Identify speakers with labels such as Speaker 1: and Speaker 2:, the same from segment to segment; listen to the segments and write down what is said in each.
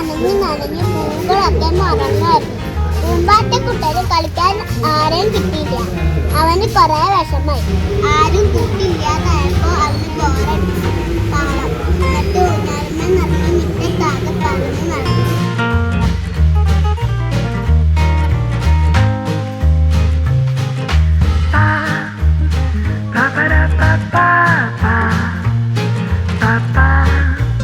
Speaker 1: നനഞ്ഞു നനഞ്ഞ് പൂവുകളൊക്കെ മറന്നായിരുന്നു പൂമ്പാറ്റക്കുട്ടന് കളിക്കാൻ ആരെയും കിട്ടിയില്ല അവന് കുറെ വിഷമായി ആരും കൂട്ടില്ലാതായപ്പോ അവന് ബോറടിച്ചു പാവം എന്നിട്ട് ഊഞ്ഞാലുമ്മ നിറഞ്ഞു മിറ്റത്താകെ പറന്നു നടന്നു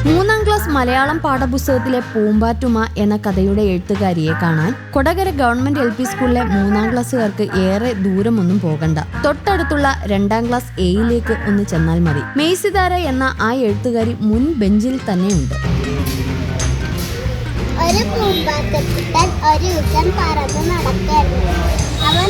Speaker 2: മൂന്നാം മലയാളം പാഠപുസ്തകത്തിലെ പൂമ്പാറ്റുമ എന്ന കഥയുടെ എഴുത്തുകാരിയെ കാണാൻ കൊടകര ഗവൺമെന്റ് എൽ പി സ്കൂളിലെ മൂന്നാം ക്ലാസ്സുകാർക്ക് ഏറെ ദൂരമൊന്നും പോകണ്ട. തൊട്ടടുത്തുള്ള രണ്ടാം ക്ലാസ് എയിലേക്ക് ഒന്ന് ചെന്നാൽ മതി. മെയ്സിതാര എന്ന ആ എഴുത്തുകാരി മുൻ ബെഞ്ചിൽ തന്നെയുണ്ട്.
Speaker 1: ഒരു പൂമ്പാറ്റക്കുട്ടൻ ഒരു പറന്ന് നടക്കായിരുന്നു അവൻ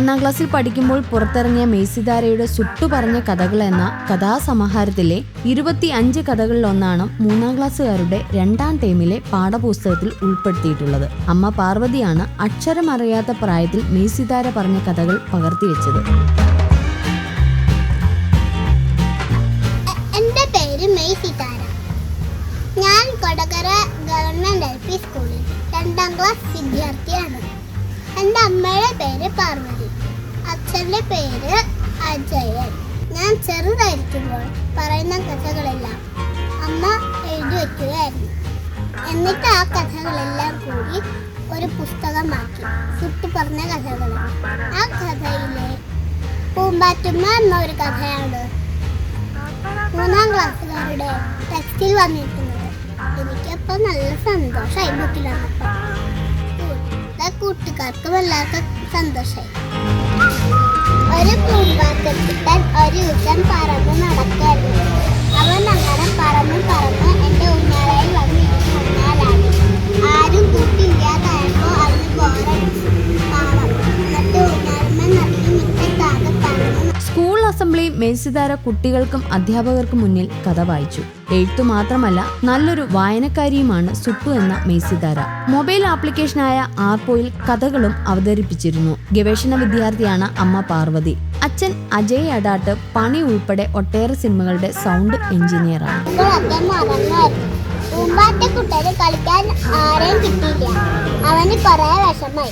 Speaker 2: ഒന്നാം ക്ലാസ്സിൽ പഠിക്കുമ്പോൾ പുറത്തിറങ്ങിയ മെയ്സിതാരയുടെ സുട്ടു പറഞ്ഞ കഥകൾ എന്ന കഥാസമാഹാരത്തിലെ ഇരുപത്തി അഞ്ച് കഥകളിലൊന്നാണ് മൂന്നാം ക്ലാസ്സുകാരുടെ രണ്ടാം ടേമിലെ പാഠപുസ്തകത്തിൽ ഉൾപ്പെടുത്തിയിട്ടുള്ളത്. അമ്മ പാർവതിയാണ് അക്ഷരമറിയാത്ത പ്രായത്തിൽ മെയ്സിതാര പറഞ്ഞ കഥകൾ പകർത്തിവെച്ചത്.
Speaker 1: എന്റെ പേര് ഞാൻ കൊടകര ഗവൺമെന്റ് എൽ പി സ്കൂളിൽ രണ്ടാം ക്ലാസ് വിദ്യാർത്ഥിയാണ്. എന്റെ അമ്മയുടെ പേര് പേര് അജയൻ. ഞാൻ ചെറുതായിരിക്കുമ്പോൾ പറയുന്ന കഥകളെല്ലാം അമ്മ എഴുതി വയ്ക്കുകയായിരുന്നു. എന്നിട്ട് ആ കഥകളെല്ലാം കൂടി ഒരു പുസ്തകമാക്കി സുട്ടി പറഞ്ഞ കഥകൾ ആ കഥയിലെ പൂമ്പാറ്റുമ്മ എന്ന ഒരു കഥയാണ് മൂന്നാം ക്ലാസ്സുകാരുടെ ടെക്സ്റ്റിൽ വന്നിരിക്കുന്നത്. എനിക്കപ്പോൾ നല്ല സന്തോഷമായി ബുക്കിലാണ് കൂട്ടുകാർക്കും എല്ലാവർക്കും സന്തോഷമായി ഒരു പൂമ്പാറ്റക്കുട്ടൻ ഒരു ദിവസം പറന്ന്
Speaker 2: അസംബ്ലി മേൽസിതാര കുട്ടികൾക്കും അധ്യാപകർക്കും മുന്നിൽ കഥ വായിച്ചു. എഴുത്തു മാത്രമല്ല നല്ലൊരു വായനക്കാരിയുമാണ് സുട്ടു എന്ന മേസിതാര മൊബൈൽ ആപ്ലിക്കേഷനായ ആർപോയിൽ കഥകളും അവതരിപ്പിച്ചിരുന്നു. ഗവേഷണ വിദ്യാർത്ഥിയാണ് അമ്മ പാർവതി. അച്ഛൻ അജയ് അടാട്ട് പണി ഉൾപ്പെടെ ഒട്ടേറെ സിനിമകളുടെ സൗണ്ട് എഞ്ചിനീയറാണ്.
Speaker 1: പൂക്കളൊക്കെ കുട്ടികൾ കളിക്കാൻ ആരെയും കിട്ടിയില്ല. അവന് കുറെ വിഷമായി